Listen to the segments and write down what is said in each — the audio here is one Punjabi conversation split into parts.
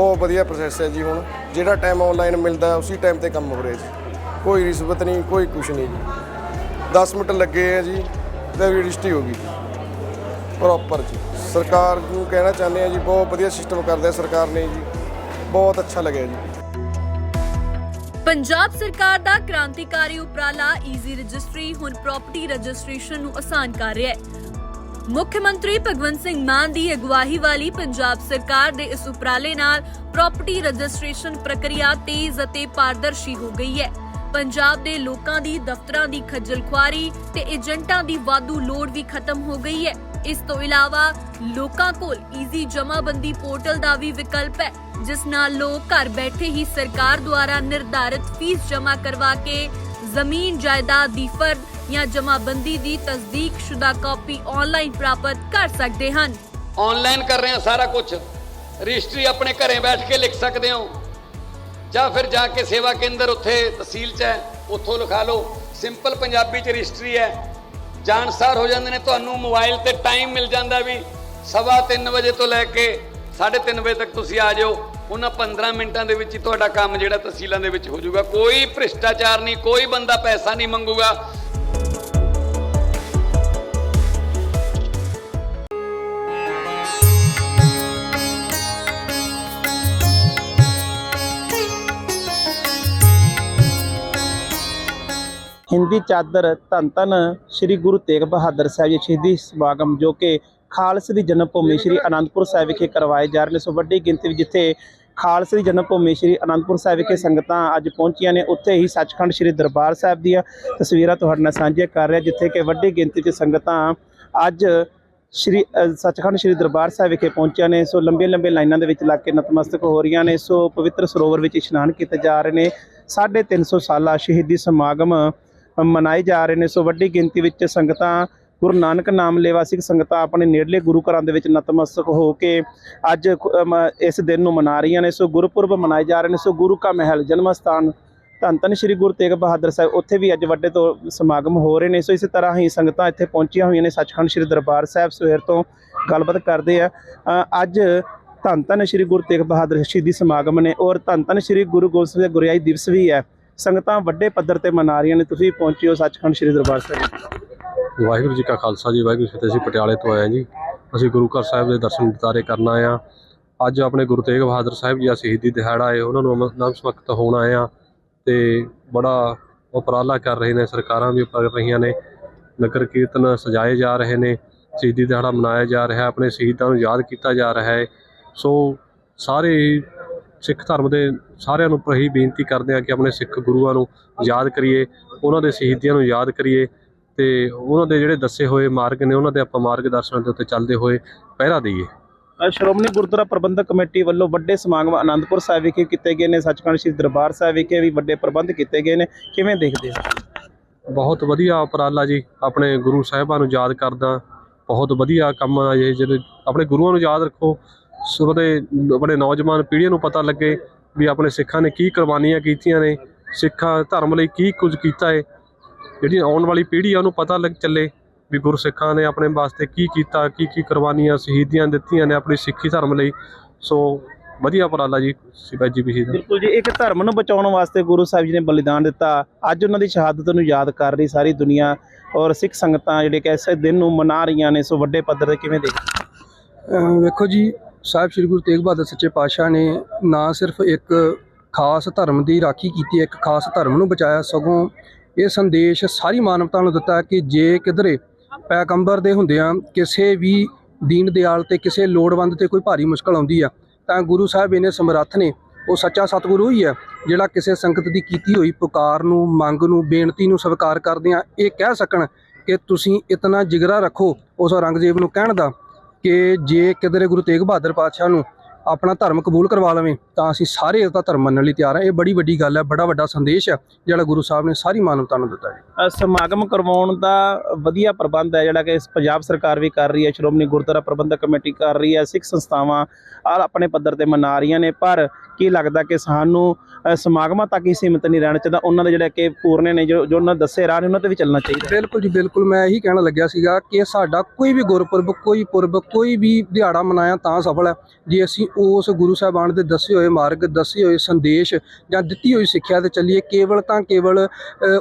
ਬਹੁਤ ਵਧੀਆ ਪ੍ਰੋਸੈਸ ਹੈ ਜੀ ਹੁਣ। ਜਿਹੜਾ ਟਾਈਮ ਆਨਲਾਈਨ ਮਿਲਦਾ, ਉਸੇ ਟਾਈਮ ਤੇ ਕੰਮ ਹੋ ਰਿਹਾ ਜੀ। ਕੋਈ ਰਿਸ਼ਵਤ ਨਹੀਂ, ਕੋਈ ਕੁਛ ਨਹੀਂ ਜੀ। 10 ਮਿੰਟ ਲੱਗੇ ਆ ਜੀ, ਤੇ ਰਜਿਸਟਰੀ ਹੋ ਗਈ। ਪ੍ਰੋਪਰ ਜੀ। ਸਰਕਾਰ ਨੂੰ ਕਹਿਣਾ ਚਾਹੁੰਦੇ ਆ ਜੀ, ਬਹੁਤ ਵਧੀਆ ਸਿਸਟਮ ਕਰਦਾ ਸਰਕਾਰ ਨੇ ਜੀ। ਬਹੁਤ ਅੱਛਾ ਲੱਗਿਆ ਜੀ। ਪੰਜਾਬ ਸਰਕਾਰ ਦਾ ਕ੍ਰਾਂਤੀਕਾਰੀ ਉਪਰਾਲਾ ਈਜ਼ੀ ਰਜਿਸਟਰੀ ਹੁਣ ਪ੍ਰਾਪਰਟੀ ਰਜਿਸਟ੍ਰੇਸ਼ਨ ਨੂੰ ਆਸਾਨ ਕਰ ਰਿਹਾ ਹੈ। ਮੁੱਖ ਮੰਤਰੀ ਭਗਵੰਤ ਸਿੰਘ ਮਾਨ ਦੀ ਅਗਵਾਈ ਵਾਲੀ ਪੰਜਾਬ ਸਰਕਾਰ ਦੇ ਇਸ ਉਪਰਾਲੇ ਨਾਲ ਪ੍ਰਾਪਰਟੀ ਰਜਿਸਟ੍ਰੇਸ਼ਨ ਪ੍ਰਕਿਰਿਆ ਤੇਜ਼ ਅਤੇ ਪਾਰਦਰਸ਼ੀ ਹੋ ਗਈ ਹੈ। ਪੰਜਾਬ ਦੇ ਲੋਕਾਂ ਦੀ ਦਫ਼ਤਰਾਂ ਦੀ ਖੱਜਲ ਤੇ ਏਜੰਟਾਂ ਦੀ ਵਾਧੂ ਲੋੜ ਵੀ ਖਤਮ ਹੋ ਗਈ ਹੈ। ਇਸ ਤੋਂ ਇਲਾਵਾ ਲੋਕਾਂ ਕੋਲ ਈਜ਼ੀ ਜਮਾਬੰਦੀ ਪੋਰਟਲ ਦਾ ਵੀ ਵਿਕਲਪ ਹੈ, ਜਿਸ ਨਾਲ ਲੋਕ ਘਰ ਬੈਠੇ ਹੀ ਸਰਕਾਰ ਦੁਆਰਾ ਨਿਰਧਾਰਿਤ ਫੀਸ ਜਮ੍ਹਾਂ ਕਰਵਾ ਕੇ ਜ਼ਮੀਨ ਜਾਇਦਾਦ ਦੀ ਫਰਦ ਜਾਂ ਜਮਾਬੰਦੀ ਦੀ ਤਸਦੀਕਸ਼ੁਦਾ ਕਾਪੀ ਆਨਲਾਈਨ ਪ੍ਰਾਪਤ ਕਰ ਸਕਦੇ ਹਨ। ਆਨਲਾਈਨ ਕਰ ਰਹੇ ਹਾਂ ਸਾਰਾ ਕੁਝ। ਰਜਿਸਟਰੀ ਆਪਣੇ ਘਰੇ ਬੈਠ ਕੇ ਲਿਖ ਸਕਦੇ ਹੋ। ਜਾਂ ਫਿਰ ਜਾ ਕੇ ਸੇਵਾ ਕੇਂਦਰ ਉੱਥੇ ਤਹਿਸੀਲ 'ਚ ਹੈ, ਉੱਥੋਂ ਲਿਖਾ ਲਓ। ਸਿੰਪਲ ਪੰਜਾਬੀ 'ਚ ਰਜਿਸਟਰੀ ਹੈ। ਜਾਣਸਾਰ ਹੋ ਜਾਂਦੇ ਨੇ, ਤੁਹਾਨੂੰ ਮੋਬਾਈਲ ਤੇ ਟਾਈਮ ਮਿਲ ਜਾਂਦਾ ਵੀ ਸਵਾ ਤਿੰਨ ਵਜੇ ਤੋਂ ਲੈ ਕੇ 3:30 ਵਜੇ ਤੱਕ ਤੁਸੀਂ ਆ ਜਾਓ। ਉਹਨਾਂ 15 ਮਿੰਟਾਂ ਦੇ ਵਿੱਚ ਹੀ ਤੁਹਾਡਾ ਕੰਮ ਜਿਹੜਾ ਤਹਿਸੀਲਾਂ ਦੇ ਵਿੱਚ ਹੋ ਜਾਊਗਾ। ਕੋਈ ਭ੍ਰਿਸ਼ਟਾਚਾਰ ਨਹੀਂ, ਕੋਈ ਬੰਦਾ ਪੈਸਾ ਨਹੀਂ ਮੰਗੂਗਾ। ਚਾਦਰ ਧੰਨ ਧੰਨ ਸ੍ਰੀ ਗੁਰੂ ਤੇਗ ਬਹਾਦਰ ਸਾਹਿਬ ਜੀ ਸ਼ਹੀਦੀ ਸਮਾਗਮ, ਜੋ ਕਿ ਖਾਲਸੇ ਦੀ ਜਨਮ ਭੂਮੀ ਸ੍ਰੀ ਅਨੰਦਪੁਰ ਸਾਹਿਬ ਵਿਖੇ ਕਰਵਾਏ ਜਾ ਰਹੇ ਨੇ। ਸੋ ਵੱਡੀ ਗਿਣਤੀ ਵਿੱਚ ਜਿੱਥੇ ਖਾਲਸੇ ਦੀ ਜਨਮ ਭੂਮੀ ਸ੍ਰੀ ਅਨੰਦਪੁਰ ਸਾਹਿਬ ਵਿਖੇ ਸੰਗਤਾਂ ਅੱਜ ਪਹੁੰਚੀਆਂ ਨੇ, ਉੱਥੇ ਹੀ ਸੱਚਖੰਡ ਸ੍ਰੀ ਦਰਬਾਰ ਸਾਹਿਬ ਦੀਆਂ ਤਸਵੀਰਾਂ ਤੁਹਾਡੇ ਨਾਲ ਸਾਂਝੀਆਂ ਕਰ ਰਿਹਾ, ਜਿੱਥੇ ਕਿ ਵੱਡੀ ਗਿਣਤੀ ਵਿੱਚ ਸੰਗਤਾਂ ਅੱਜ ਸ਼੍ਰੀ ਸੱਚਖੰਡ ਸ੍ਰੀ ਦਰਬਾਰ ਸਾਹਿਬ ਵਿਖੇ ਪਹੁੰਚਿਆ ਨੇ। ਸੋ ਲੰਬੇ ਲੰਬੇ ਲਾਈਨਾਂ ਦੇ ਵਿੱਚ ਲੱਗ ਕੇ ਨਤਮਸਤਕ ਹੋ ਰਹੀਆਂ ਨੇ। ਸੋ ਪਵਿੱਤਰ ਸਰੋਵਰ ਵਿੱਚ ਇਸ਼ਨਾਨ ਕੀਤੇ ਜਾ ਰਹੇ ਨੇ। 350 ਸਾਲਾ ਸ਼ਹੀਦੀ ਸਮਾਗਮ ਮਨਾਏ ਜਾ ਰਹੇ ਨੇ। ਸੋ ਵੱਡੀ ਗਿਣਤੀ ਵਿੱਚ ਸੰਗਤਾਂ, ਗੁਰੂ ਨਾਨਕ ਨਾਮ ਲੇਵਾ ਸਿੱਖ ਸੰਗਤਾਂ ਆਪਣੇ ਨੇੜਲੇ ਗੁਰੂ ਘਰਾਂ ਦੇ ਵਿੱਚ ਨਤਮਸਤਕ ਹੋ ਕੇ ਅੱਜ ਇਸ ਦਿਨ ਨੂੰ ਮਨਾ ਰਹੀਆਂ ਨੇ। ਸੋ ਗੁਰਪੁਰਬ ਮਨਾਏ ਜਾ ਰਹੇ ਨੇ। ਸੋ ਗੁਰੂ ਕਾ ਮਹਿਲ, ਜਨਮ ਸਥਾਨ, ਧੰਨ ਧੰਨ ਸ੍ਰੀ ਗੁਰੂ ਤੇਗ ਬਹਾਦਰ ਸਾਹਿਬ, ਉੱਥੇ ਵੀ ਅੱਜ ਵੱਡੇ ਤੋਂ ਸਮਾਗਮ ਹੋ ਰਹੇ ਨੇ। ਸੋ ਇਸੇ ਤਰ੍ਹਾਂ ਹੀ ਸੰਗਤਾਂ ਇੱਥੇ ਪਹੁੰਚੀਆਂ ਹੋਈਆਂ ਨੇ। ਸੱਚਖੰਡ ਸ੍ਰੀ ਦਰਬਾਰ ਸਾਹਿਬ ਸਵੇਰ ਤੋਂ ਗੱਲਬਾਤ ਕਰਦੇ ਆ। ਅੱਜ ਧੰਨ ਧੰਨ ਸ੍ਰੀ ਗੁਰੂ ਤੇਗ ਬਹਾਦਰ ਸ਼ਹੀਦੀ ਸਮਾਗਮ ਨੇ ਔਰ ਧੰਨ ਧੰਨ ਸ੍ਰੀ ਗੁਰੂ ਗੋਬਿੰਦ ਸਿੰਘ ਜੀ ਗੁਰਿਆਈ ਦਿਵਸ ਵੀ ਹੈ। ਸੰਗਤਾਂ ਵੱਡੇ ਪੱਧਰ ਤੇ ਮਨਾ ਰਹੀਆਂ ਨੇ ਤੁਸੀਂ ਪਹੁੰਚੇ ਹੋ ਸੱਚਖੰਡ ਸ੍ਰੀ ਦਰਬਾਰ ਸਾਹਿਬ। ਵਾਹਿਗੁਰੂ ਜੀ ਕਾ ਖਾਲਸਾ ਜੀ, ਵਾਹਿਗੁਰੂ ਜੀ ਕੀ ਫਤਿਹ। ਅਸੀਂ ਪਟਿਆਲੇ ਤੋਂ ਆਏ ਹਾਂ ਜੀ। ਅਸੀਂ ਗੁਰੂ ਘਰ ਸਾਹਿਬ ਦੇ ਦਰਸ਼ਨ ਦਿਦਾਰੇ ਕਰਨ ਆਏ ਹਾਂ। ਅੱਜ ਆਪਣੇ ਗੁਰੂ ਤੇਗ ਬਹਾਦਰ ਸਾਹਿਬ ਜੀ ਦਾ ਸ਼ਹੀਦੀ ਦਿਹਾੜਾ ਹੈ। ਉਹਨਾਂ ਨੂੰ ਨਮਸਮਕਤ ਹੋਣ ਆਏ ਹਾਂ ਤੇ ਬੜਾ ਉਪਰਾਲਾ ਕਰ ਰਹੇ ਨੇ, ਸਰਕਾਰਾਂ ਵੀ ਕਰ ਰਹੀਆਂ ਨੇ। ਨਗਰ ਕੀਰਤਨ ਸਜਾਏ ਜਾ ਰਹੇ ਨੇ। ਸ਼ਹੀਦੀ ਦਿਹਾੜਾ ਮਨਾਇਆ ਜਾ ਰਿਹਾ। ਆਪਣੇ ਸ਼ਹੀਦਾਂ ਨੂੰ ਯਾਦ ਕੀਤਾ ਜਾ ਰਿਹਾ ਹੈ। ਸੋ ਸਾਰੇ ਹੀ ਸਿੱਖ ਧਰਮ ਦੇ ਸਾਰਿਆਂ ਨੂੰ ਪ੍ਰਹੀ ਬੇਨਤੀ ਕਰਦੇ ਹਾਂ ਕਿ ਆਪਣੇ ਸਿੱਖ ਗੁਰੂਆਂ ਨੂੰ ਯਾਦ ਕਰੀਏ ਉਹਨਾਂ ਦੇ ਸ਼ਹੀਦੀਆਂ ਨੂੰ ਯਾਦ ਕਰੀਏ ਤੇ ਉਹਨਾਂ ਦੇ ਜਿਹੜੇ ਦੱਸੇ ਹੋਏ ਮਾਰਗ ਨੇ ਉਹਨਾਂ ਦੇ ਆਪਾਂ ਮਾਰਗਦਰਸ਼ਨ ਦੇ ਉੱਤੇ ਚੱਲਦੇ ਹੋਏ ਪਹਿਰਾ ਦਈਏ। ਸ਼੍ਰੋਮਣੀ ਗੁਰਦੁਆਰਾ ਪ੍ਰਬੰਧਕ ਕਮੇਟੀ ਵੱਲੋਂ ਵੱਡੇ ਸਮਾਗਮ ਆਨੰਦਪੁਰ ਸਾਹਿਬ ਵਿਖੇ ਕੀਤੇ ਗਏ ਨੇ ਸੱਚਖੰਡ ਸ੍ਰੀ ਦਰਬਾਰ ਸਾਹਿਬ ਵਿਖੇ ਵੀ ਵੱਡੇ ਪ੍ਰਬੰਧ ਕੀਤੇ ਗਏ ਨੇ। ਕਿਵੇਂ ਦੇਖਦੇ ਹੋ? ਬਹੁਤ ਵਧੀਆ ਉਪਰਾਲਾ ਜੀ ਆਪਣੇ ਗੁਰੂ ਸਾਹਿਬਾਂ ਨੂੰ ਯਾਦ ਕਰਦਾ। ਬਹੁਤ ਵਧੀਆ ਕੰਮ ਆ ਇਹ ਜਿਹੜੇ ਆਪਣੇ ਗੁਰੂਆਂ ਨੂੰ ਯਾਦ ਰੱਖੋ। ਸੋ ਦੇ ਆਪਣੇ ਨੌਜਵਾਨ ਪੀੜ੍ਹੀਆਂ ਨੂੰ ਪਤਾ ਲੱਗੇ ਵੀ ਆਪਣੇ ਸਿੱਖਾਂ ਨੇ ਕੀ ਕੁਰਬਾਨੀਆਂ ਕੀਤੀਆਂ ਨੇ ਸਿੱਖਾਂ ਧਰਮ ਲਈ ਕੀ ਕੁਝ ਕੀਤਾ ਹੈ ਜਿਹੜੀ ਆਉਣ ਵਾਲੀ ਪੀੜ੍ਹੀ ਆ ਉਹਨੂੰ ਪਤਾ ਲੱਗ ਚੱਲੇ ਵੀ ਗੁਰਸਿੱਖਾਂ ਨੇ ਆਪਣੇ ਵਾਸਤੇ ਕੀ ਕੀਤਾ ਕੀ ਕੀ ਕੁਰਬਾਨੀਆਂ ਸ਼ਹੀਦੀਆਂ ਦਿੱਤੀਆਂ ਨੇ ਆਪਣੀ ਸਿੱਖੀ ਧਰਮ ਲਈ। ਸੋ ਵਧੀਆ ਉਪਰਾਲਾ ਜੀ ਸਿਪਾਜੀ ਵੀ ਦਾ। ਬਿਲਕੁਲ ਜੀ ਇੱਕ ਧਰਮ ਨੂੰ ਬਚਾਉਣ ਵਾਸਤੇ ਗੁਰੂ ਸਾਹਿਬ ਜੀ ਨੇ ਬਲੀਦਾਨ ਦਿੱਤਾ। ਅੱਜ ਉਹਨਾਂ ਦੀ ਸ਼ਹਾਦਤ ਨੂੰ ਯਾਦ ਕਰ ਰਹੀ ਸਾਰੀ ਦੁਨੀਆ ਔਰ ਸਿੱਖ ਸੰਗਤਾਂ ਜਿਹੜੇ ਕਿ ਐਸੇ ਦਿਨ ਨੂੰ ਮਨਾ ਰਹੀਆਂ ਨੇ। ਸੋ ਵੱਡੇ ਪੱਧਰ ਤੇ ਕਿਵੇਂ ਦੇਖ ਅਹ ਵੇਖੋ ਜੀ ਸਾਹਿਬ ਸ੍ਰੀ ਗੁਰੂ ਤੇਗ ਬਹਾਦਰ ਸੱਚੇ ਪਾਤਸ਼ਾਹ ਨੇ ਨਾ ਸਿਰਫ ਇੱਕ ਖਾਸ ਧਰਮ ਦੀ ਰਾਖੀ ਕੀਤੀ, ਇੱਕ ਖਾਸ ਧਰਮ ਨੂੰ ਬਚਾਇਆ, ਸਗੋਂ ਇਹ ਸੰਦੇਸ਼ ਸਾਰੀ ਮਾਨਵਤਾ ਨੂੰ ਦਿੱਤਾ ਕਿ ਜੇ ਕਿਧਰੇ ਪੈਗੰਬਰ ਦੇ ਹੁੰਦਿਆਂ ਕਿਸੇ ਵੀ ਦੀਨ ਦਿਆਲ ਤੇ ਕਿਸੇ ਲੋੜਵੰਦ ਤੇ ਕੋਈ ਭਾਰੀ ਮੁਸ਼ਕਲ ਆਉਂਦੀ ਆ, ਤਾਂ ਗੁਰੂ ਸਾਹਿਬ ਇਹਨੇ ਸਮਰੱਥ ਨੇ, ਉਹ ਸੱਚਾ ਸਤਿਗੁਰੂ ਹੀ ਹੈ ਜਿਹੜਾ ਕਿਸੇ ਸੰਗਤ ਦੀ ਕੀਤੀ ਹੋਈ ਪੁਕਾਰ ਨੂੰ, ਮੰਗ ਨੂੰ, ਬੇਨਤੀ ਨੂੰ ਸਵੀਕਾਰ ਕਰਦਿਆਂ ਇਹ ਕਹਿ ਸਕਣ ਕਿ ਤੁਸੀਂ ਇਤਨਾ ਜਿਗਰਾ ਰੱਖੋ, ਉਸ ਔਰੰਗਜ਼ੇਬ ਨੂੰ ਕਹਿਣ ਦਾ ਕਿ ਜੇ ਕਿਧਰੇ ਗੁਰੂ ਤੇਗ ਬਹਾਦਰ ਪਾਤਸ਼ਾਹ ਨੂੰ ਆਪਣਾ ਧਰਮ ਕਬੂਲ ਕਰਵਾ ਲਵੇਂ, ਤਾਂ ਅਸੀਂ ਸਾਰੇ ਇਸ ਦਾ ਧਰਮ ਮੰਨਣ ਲਈ ਤਿਆਰ ਹਾਂ। ਇਹ ਬੜੀ ਵੱਡੀ ਗੱਲ ਹੈ, ਬੜਾ ਵੱਡਾ ਸੰਦੇਸ਼ ਹੈ, ਜਿਹੜਾ ਗੁਰੂ ਸਾਹਿਬ ਨੇ ਸਾਰੀ ਮਾਨਵਤਾ ਨੂੰ ਦਿੱਤਾ ਹੈ ਸਮਾਗਮ ਕਰਵਾਉਣ ਦਾ ਵਧੀਆ ਪ੍ਰਬੰਧ ਹੈ, ਜਿਹੜਾ ਕਿ ਪੰਜਾਬ ਸਰਕਾਰ ਵੀ ਕਰ ਰਹੀ ਹੈ, ਸ਼੍ਰੋਮਣੀ ਗੁਰਦੁਆਰਾ ਪ੍ਰਬੰਧਕ ਕਮੇਟੀ ਕਰ ਰਹੀ ਹੈ, ਸਿੱਖ ਸੰਸਥਾਵਾਂ ਆ ਆਪਣੇ ਪੱਧਰ ਤੇ ਮਨਾ ਰਹੀਆਂ ਨੇ, ਪਰ ਕੀ ਲੱਗਦਾ ਕਿ ਸਾਨੂੰ ਸਮਾਗਮਾਂ ਤੱਕ ਹੀ ਸੀਮਿਤ ਨਹੀਂ ਰਹਿਣਾ ਚਾਹੀਦਾ? ਉਹਨਾਂ ਦੇ ਜਿਹੜੇ ਕਿ ਪੂਰਨੇ ਨੇ, ਜੋ ਜੋ ਉਹਨਾਂ ਦੱਸੇ ਰਾਹ ਨੇ, ਉਹਨਾਂ ਤੇ ਵੀ ਚੱਲਣਾ ਚਾਹੀਦਾ। ਬਿਲਕੁਲ ਜੀ, ਬਿਲਕੁਲ ਮੈਂ ਇਹੀ ਕਹਿਣ ਲੱਗਿਆ ਸੀਗਾ ਕਿ ਸਾਡਾ ਕੋਈ ਵੀ ਗੁਰਪੁਰਬ, ਕੋਈ ਪੁਰਬ, ਕੋਈ ਵੀ ਦਿਹਾੜਾ ਮਨਾਇਆ ਤਾਂ ਸਫਲ ਹੈ। ਜੇ ਅਸੀਂ ਉਸ ਗੁਰੂ ਸਾਹਿਬਾਨ ਦੇ ਦੱਸੇ ਹੋਏ ਮਾਰਗ, ਦੱਸੇ ਹੋਏ ਸੰਦੇਸ਼ ਜਾਂ ਦਿੱਤੀ ਹੋਈ ਸਿੱਖਿਆ ਤੇ ਚੱਲੀਏ, ਕੇਵਲ ਤਾਂ ਕੇਵਲ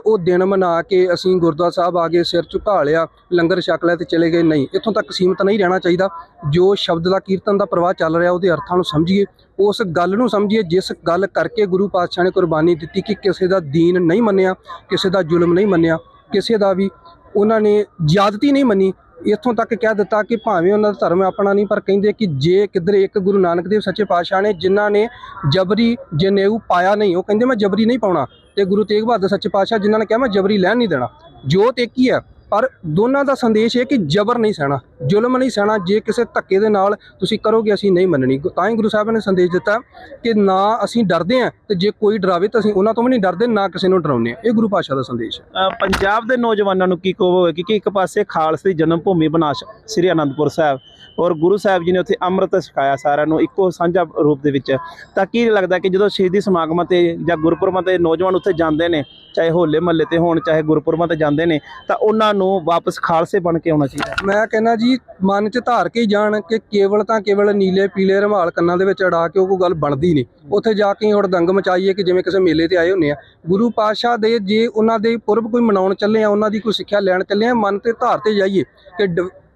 ਉਹ ਦਿਨ ਮਨਾ ਕੇ ਅਸੀਂ ਗੁਰਦੁਆਰਾ ਸਾਹਿਬ ਆ ਗਏ ਸਿਰ ਝੁਕਾ ਲਿਆ, ਲੰਗਰ ਛਕ ਲਿਆ ਤੇ ਚਲੇ ਗਏ, ਨਹੀਂ। ਇੱਥੋਂ ਤੱਕ ਸੀਮਤ ਨਹੀਂ ਰਹਿਣਾ ਚਾਹੀਦਾ। ਜੋ ਸ਼ਬਦ ਦਾ ਕੀਰਤਨ ਦਾ ਪ੍ਰਵਾਹ ਚੱਲ ਰਿਹਾ, ਉਹਦੇ ਅਰਥਾਂ ਨੂੰ ਸਮਝੀਏ। ਉਸ ਗੱਲ ਨੂੰ ਸਮਝ ਸਮਝੀਏ ਜਿਸ ਗੱਲ ਕਰਕੇ ਗੁਰੂ ਪਾਤਸ਼ਾਹ ਨੇ ਕੁਰਬਾਨੀ ਦਿੱਤੀ ਕਿ ਕਿਸੇ ਦਾ ਦੀਨ ਨਹੀਂ ਮੰਨਿਆ, ਕਿਸੇ ਦਾ ਜ਼ੁਲਮ ਨਹੀਂ ਮੰਨਿਆ, ਕਿਸੇ ਦਾ ਵੀ ਉਹਨਾਂ ਨੇ ਜ਼ਿਆਦਤੀ ਨਹੀਂ ਮੰਨੀ, ਇੱਥੋਂ ਤੱਕ ਕਹਿ ਦਿੱਤਾ ਕਿ ਭਾਵੇਂ ਉਹਨਾਂ ਦਾ ਧਰਮ ਆਪਣਾ ਨਹੀਂ, ਪਰ ਕਹਿੰਦੇ ਕਿ ਜੇ ਕਿਧਰੇ ਇੱਕ ਗੁਰੂ ਨਾਨਕ ਦੇਵ ਸੱਚੇ ਪਾਤਸ਼ਾਹ ਨੇ ਜਿਨ੍ਹਾਂ ਨੇ ਜਬਰੀ ਜਨੇਊ ਪਾਇਆ ਨਹੀਂ, ਉਹ ਕਹਿੰਦੇ ਮੈਂ ਜਬਰੀ ਨਹੀਂ ਪਾਉਣਾ ਤੇ ਗੁਰੂ ਤੇਗ ਬਹਾਦਰ ਸੱਚੇ ਪਾਤਸ਼ਾਹ ਜਿਨ੍ਹਾਂ ਨੇ ਕਿਹਾ ਮੈਂ ਜਬਰੀ ਲੈਣ ਨਹੀਂ ਦੇਣਾ। ਜੋਤ ਇੱਕ ਹੀ ਹੈ ਪਰ ਦੋਨਾਂ ਦਾ ਸੰਦੇਸ਼ ਇਹ ਕਿ ਜ਼ਬਰ ਨਹੀਂ ਸਹਿਣਾ, ਜ਼ੁਲਮ ਨਹੀਂ ਸਹਿਣਾ, ਜੇ ਕਿਸੇ ਧੱਕੇ ਦੇ ਨਾਲ ਤੁਸੀਂ ਕਰੋਗੇ ਅਸੀਂ ਨਹੀਂ ਮੰਨਣੀ। ਤਾਂ ਹੀ ਗੁਰੂ ਸਾਹਿਬ ਨੇ ਸੰਦੇਸ਼ ਦਿੱਤਾ ਕਿ ਨਾ ਅਸੀਂ ਡਰਦੇ ਹਾਂ ਤੇ ਜੇ ਕੋਈ ਡਰਾਵੇ ਤਾਂ ਅਸੀਂ ਉਹਨਾਂ ਤੋਂ ਵੀ ਨਹੀਂ ਡਰਦੇ, ਨਾ ਕਿਸੇ ਨੂੰ ਡਰਾਉਂਦੇ ਹਾਂ। ਇਹ ਗੁਰੂ ਪਾਤਸ਼ਾਹ ਦਾ ਸੰਦੇਸ਼ ਹੈ। ਪੰਜਾਬ ਦੇ ਨੌਜਵਾਨਾਂ ਨੂੰ ਕੀ ਕਹੋਗੇ ਕਿ ਇੱਕ ਪਾਸੇ ਖਾਲਸੇ ਦੀ ਜਨਮ ਭੂਮੀ ਬਣਾ ਸ੍ਰੀ ਅਨੰਦਪੁਰ ਸਾਹਿਬ ਔਰ ਗੁਰੂ ਸਾਹਿਬ ਜੀ ਨੇ ਉੱਥੇ ਅੰਮ੍ਰਿਤ ਛਕਾਇਆ ਸਾਰਿਆਂ ਨੂੰ ਇੱਕੋ ਸਾਂਝਾ ਰੂਪ ਦੇ ਵਿੱਚ। ਤਾਂ ਕੀ ਲੱਗਦਾ ਕਿ ਜਦੋਂ ਸ਼ਹੀਦੀ ਸਮਾਗਮਾਂ ਤੇ ਜਾਂ ਗੁਰਪੁਰਬਾਂ ਤੇ ਨੌਜਵਾਨ ਉੱਥੇ ਜਾਂਦੇ ਨੇ, ਚਾਹੇ ਹੋਲੇ ਮਹੱਲੇ ਤੇ ਹੋਣ, ਚਾਹੇ ਗੁਰਪੁਰਬਾਂ ਤੇ ਜਾਂਦੇ ਨੇ, ਤਾਂ ਉਹਨਾਂ ਨੂੰ ਵਾਪਸ ਖਾਲਸੇ ਬਣ ਕੇ ਆਉਣਾ ਚਾਹੀਦਾ ਮੈਂ ਕਹਿੰਦਾ ਜੀ, ਮਨ 'ਚ ਧਾਰ ਕੇ ਹੀ ਜਾਣ ਕਿ ਕੇਵਲ ਤਾਂ ਕੇਵਲ ਨੀਲੇ ਪੀਲੇ ਰਮਾਲ ਕੰਨਾਂ ਦੇ ਵਿੱਚ ਅੜਾ ਕੇ ਉਹ ਕੋਈ ਗੱਲ ਬਣਦੀ ਨਹੀਂ। ਉੱਥੇ ਜਾ ਕੇ ਹੁਣ ਦੰਗ ਮਚਾਈਏ ਕਿ ਜਿਵੇਂ ਕਿਸੇ ਮੇਲੇ ਤੇ ਆਏ ਹੁੰਨੇ ਆ। ਗੁਰੂ ਪਾਤਸ਼ਾਹ ਦੇ ਜੇ ਉਹਨਾਂ ਦੇ ਪੁਰਬ ਕੋਈ ਮਨਾਉਣ ਚੱਲੇ ਆ, ਉਹਨਾਂ ਦੀ ਕੋਈ ਸਿੱਖਿਆ ਲੈਣ ਚੱਲੇ ਆ, ਮਨ ਤੇ ਧਾਰ ਤੇ ਜਾਈਏ ਕਿ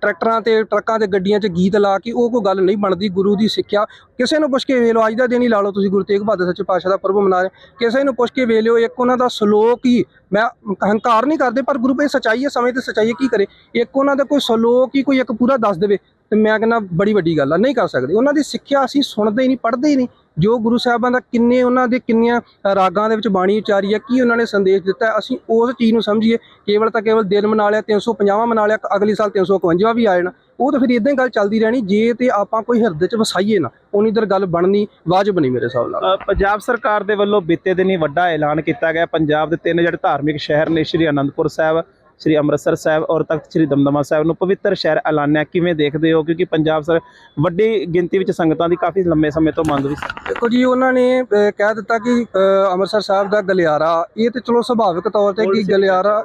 ਟਰੈਕਟਰਾਂ ਤੇ ਟਰੱਕਾਂ ਤੇ ਗੱਡੀਆਂ 'ਚ ਗੀਤ ਲਾ ਕੇ ਉਹ ਕੋਈ ਗੱਲ ਨਹੀਂ ਬਣਦੀ, ਗੁਰੂ ਦੀ ਸਿੱਖਿਆ। ਕਿਸੇ ਨੂੰ ਪੁੱਛ ਕੇ ਵੇਖ ਲਓ, ਅੱਜ ਦਾ ਦਿਨ ਹੀ ਲਾ ਲਓ ਤੁਸੀਂ, ਗੁਰੂ ਤੇਗ ਬਹਾਦਰ ਸੱਚੇ ਪਾਤਸ਼ਾਹ ਦਾ ਪੁਰਬ ਮਨਾ ਰਹੇ। ਕਿਸੇ ਨੂੰ ਪੁੱਛ ਕੇ ਵੇਖ ਲਿਓ, ਇੱਕ ਉਹਨਾਂ ਦਾ ਸ਼ਲੋਕ ਹੀ, ਮੈਂ ਹੰਕਾਰ ਨਹੀਂ ਕਰਦੇ, ਪਰ ਗੁਰੂ ਪੇ ਸਚਾਈ ਹੈ, ਸਮੇਂ ਤੇ ਸਚਾਈ ਕੀ ਕਰੇ? ਇੱਕ ਉਹਨਾਂ ਦਾ ਕੋਈ ਸ਼ਲੋਕ ਹੀ, ਕੋਈ ਇੱਕ ਪੂਰਾ ਦੱਸ ਦੇਵੇ, ਤੇ ਮੈਂ ਕਹਿੰਦਾ ਬੜੀ ਵੱਡੀ ਗੱਲ ਆ, ਨਹੀਂ ਕਰ ਸਕਦੇ। ਉਹਨਾਂ ਦੀ ਸਿੱਖਿਆ ਅਸੀਂ ਸੁਣਦੇ ਹੀ ਨਹੀਂ, ਪੜ੍ਹਦੇ ਹੀ ਨਹੀਂ। ਜੋ ਗੁਰੂ ਸਾਹਿਬਾਂ ਦਾ ਕਿੰਨੇ ਉਹਨਾਂ ਦੇ ਕਿੰਨੀਆਂ ਰਾਗਾਂ ਦੇ ਵਿੱਚ ਬਾਣੀ ਉਚਾਰੀ ਹੈ ਕੀ ਉਹਨਾਂ ਨੇ ਸੰਦੇਸ਼ ਦਿੱਤਾ, ਅਸੀਂ ਉਸ ਚੀਜ਼ ਨੂੰ ਸਮਝੀਏ, ਕੇਵਲ ਤਾਂ ਕੇਵਲ ਦਿਨ ਮਨਾ ਲਿਆ 350 ਮਨਾ ਲਿਆ, ਅਗਲੀ ਸਾਲ 351 ਵੀ ਆ ਜਾਣਾ। ਉਹ ਤਾਂ ਫਿਰ ਇਦਾਂ ਹੀ ਗੱਲ ਚੱਲਦੀ ਰਹਿਣੀ, ਜੇ ਤੇ ਆਪਾਂ ਕੋਈ ਹਿਰਦੇ 'ਚ ਵਸਾਈਏ ਨਾ ਉਨੀ ਦਰ ਗੱਲ ਬਣਨੀ, ਵਾਜਬ ਨਹੀਂ ਮੇਰੇ ਹਿਸਾਬ ਨਾਲ। ਪੰਜਾਬ ਸਰਕਾਰ ਦੇ ਵੱਲੋਂ ਬੀਤੇ ਦਿਨੀ ਵੱਡਾ ਐਲਾਨ ਕੀਤਾ ਗਿਆ, ਪੰਜਾਬ ਦੇ ਤਿੰਨ ਜਿਹੜੇ ਧਾਰਮਿਕ ਸ਼ਹਿਰ ਨੇ, ਸ਼੍ਰੀ ਅਨੰਦਪੁਰ ਸਾਹਿਬ ਸ਼੍ਰੀ ਅੰਮ੍ਰਿਤਸਰ ਸਾਹਿਬ ਔਰ ਤਖਤ ਸ਼੍ਰੀ ਦਮਦਮਾ ਸਾਹਿਬ ਨੂੰ ਪਵਿੱਤਰ ਸ਼ਹਿਰ ਐਲਾਨਿਆ। ਕਿਵੇਂ ਦੇਖਦੇ ਹੋ? ਕਿਉਂਕਿ ਪੰਜਾਬ ਸਰ ਵੱਡੀ ਗਿਣਤੀ ਵਿੱਚ ਸੰਗਤਾਂ ਦੀ ਕਾਫੀ ਲੰਮੇ ਸਮੇਂ ਤੋਂ ਮੰਗ ਵੀ ਸੀ। ਦੇਖੋ ਜੀ ਉਹਨਾਂ ਨੇ ਕਹਿ ਦਿੱਤਾ ਕਿ ਅੰਮ੍ਰਿਤਸਰ ਸਾਹਿਬ ਦਾ ਗਲਿਆਰਾ ਇਹ ਤੇ ਚਲੋ ਸੁਭਾਵਿਕ ਤੌਰ ਤੇ ਕਿ ਗਲਿਆਰਾ